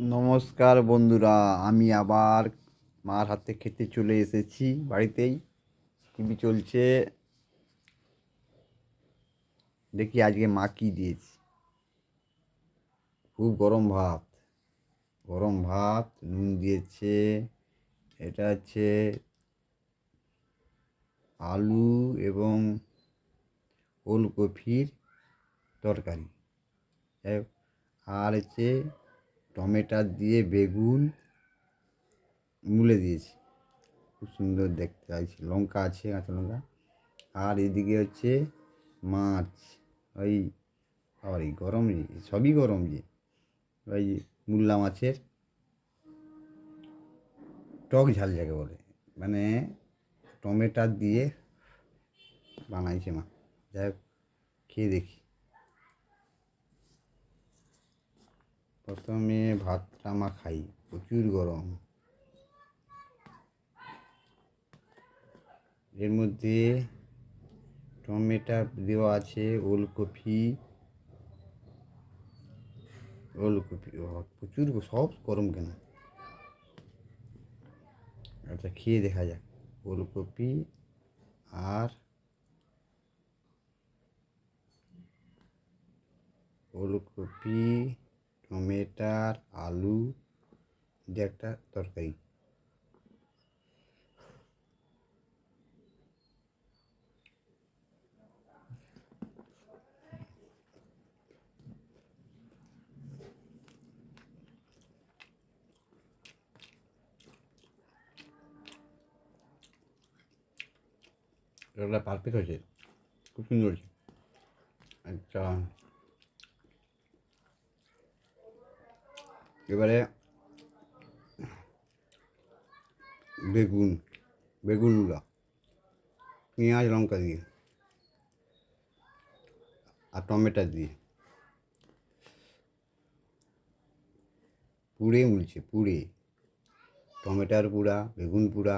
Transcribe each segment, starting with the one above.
নমস্কার বন্ধুরা, আমি আবার মার হাতে খেতে চলে এসেছি বাড়িতেই। টিভি চলছে। দেখি আজকে মা কী দিয়েছে। খুব গরম ভাত। গরম ভাত, নুন দিয়েছে, এটা হচ্ছে আলু এবং ওলকপির তরকারি। আর হচ্ছে টমেটো দিয়ে বেগুন মুলে দিয়েছি। খুব সুন্দর দেখতে আছে লঙ্কা আছে, কাঁচা লঙ্কা। আর এদিকে হচ্ছে মাছ। ওই আর এই গরম যে, সবই গরম যে। ওই মুল্লা মাছের টক ঝাল যাকে বলে। মানে টমেটো দিয়ে বানাইছে মা। যাই হোক, খেয়ে দেখি। প্রথমে ভাতটা মা খাই, প্রচুর গরম। এর মধ্যে টমেটো দেওয়া আছে, ওলকপি। ওলকপি প্রচুর সব গরম কেন? আচ্ছা খেয়ে দেখা যাক। ওলকপি আর ওলকপি টমেটার আলু দিয়ে একটা তরকারি। এটা পারফেক্ট হয়েছে। খুব সুন্দর হয়েছে। আচ্ছা। এবারে বেগুন বেগুন বেগুনগুলো পেঁয়াজ লঙ্কা দিয়ে আর টমেটো দিয়ে। পুড়ে উলছে পুড়ে। টমেটোর পুড়া বেগুন পুড়া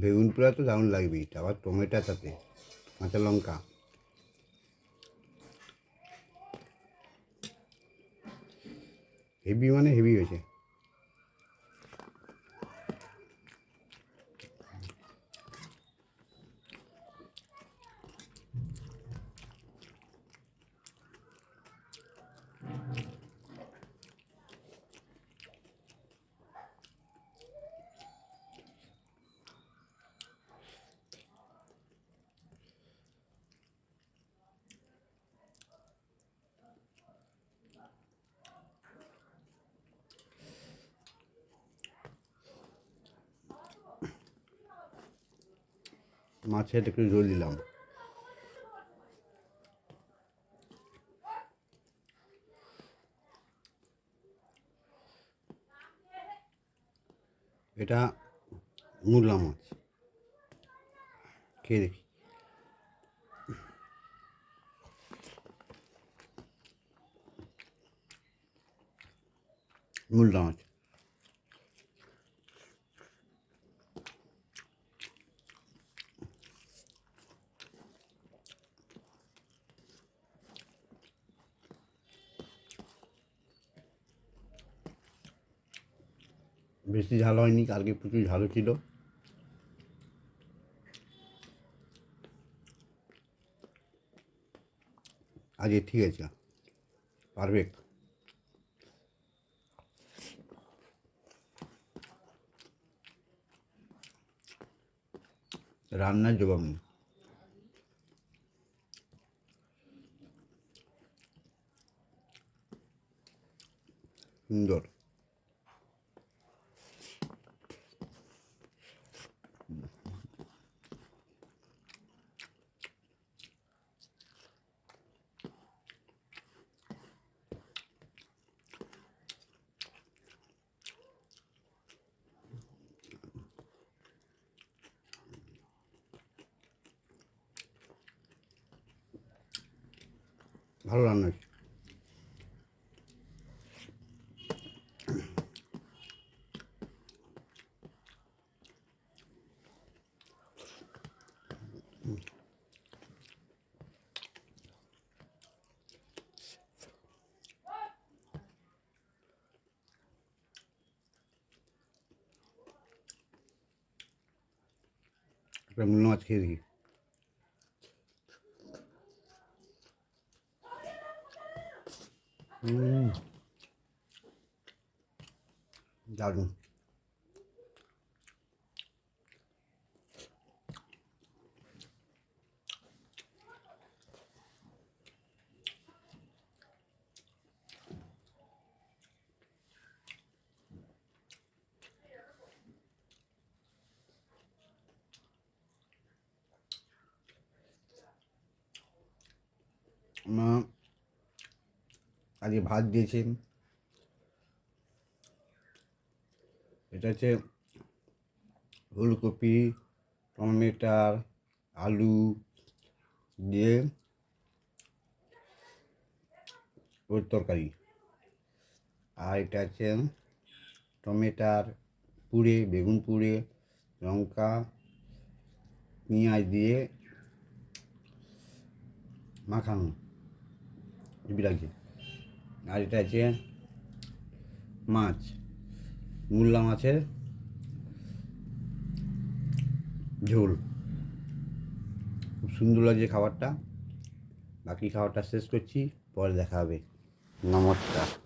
বেগুন পোড়া তো দারুণ লাগবেই আবার টমেটো তাতে কাঁচা লঙ্কা। হেভি মানে হেভি হয়েছে। মাছের একটু জল দিলাম। এটা মূলা মাছ। খেয়ে দেখি। মূলা মাছ। বেশি ঝাল হয়নি, কালকে প্রচুর ঝালও ছিল। আজকে ঠিক আছে পারফেক্ট রান্নার জবাব নেই। সুন্দর। ভালো রান্না হয়েছে। একটা মাছ খেয়ে দেখি। হুম দারুণ মা আজকে ভাত দিয়েছেন। এটা হচ্ছে ফুলকপি, টমেটার, আলু দিয়ে ওর তরকারি। আর এটা হচ্ছে টমেটার পুড়ে, বেগুন পুড়ে, লঙ্কা, পেঁয়াজ দিয়ে মাখানো। লাগছে আর এটা আছে মাছ মূল্যা মাছের ঝোল। খুব সুন্দর লাগছে খাবারটা। বাকি খাবারটা শেষ করছি, পরে দেখা হবে। নমস্কার।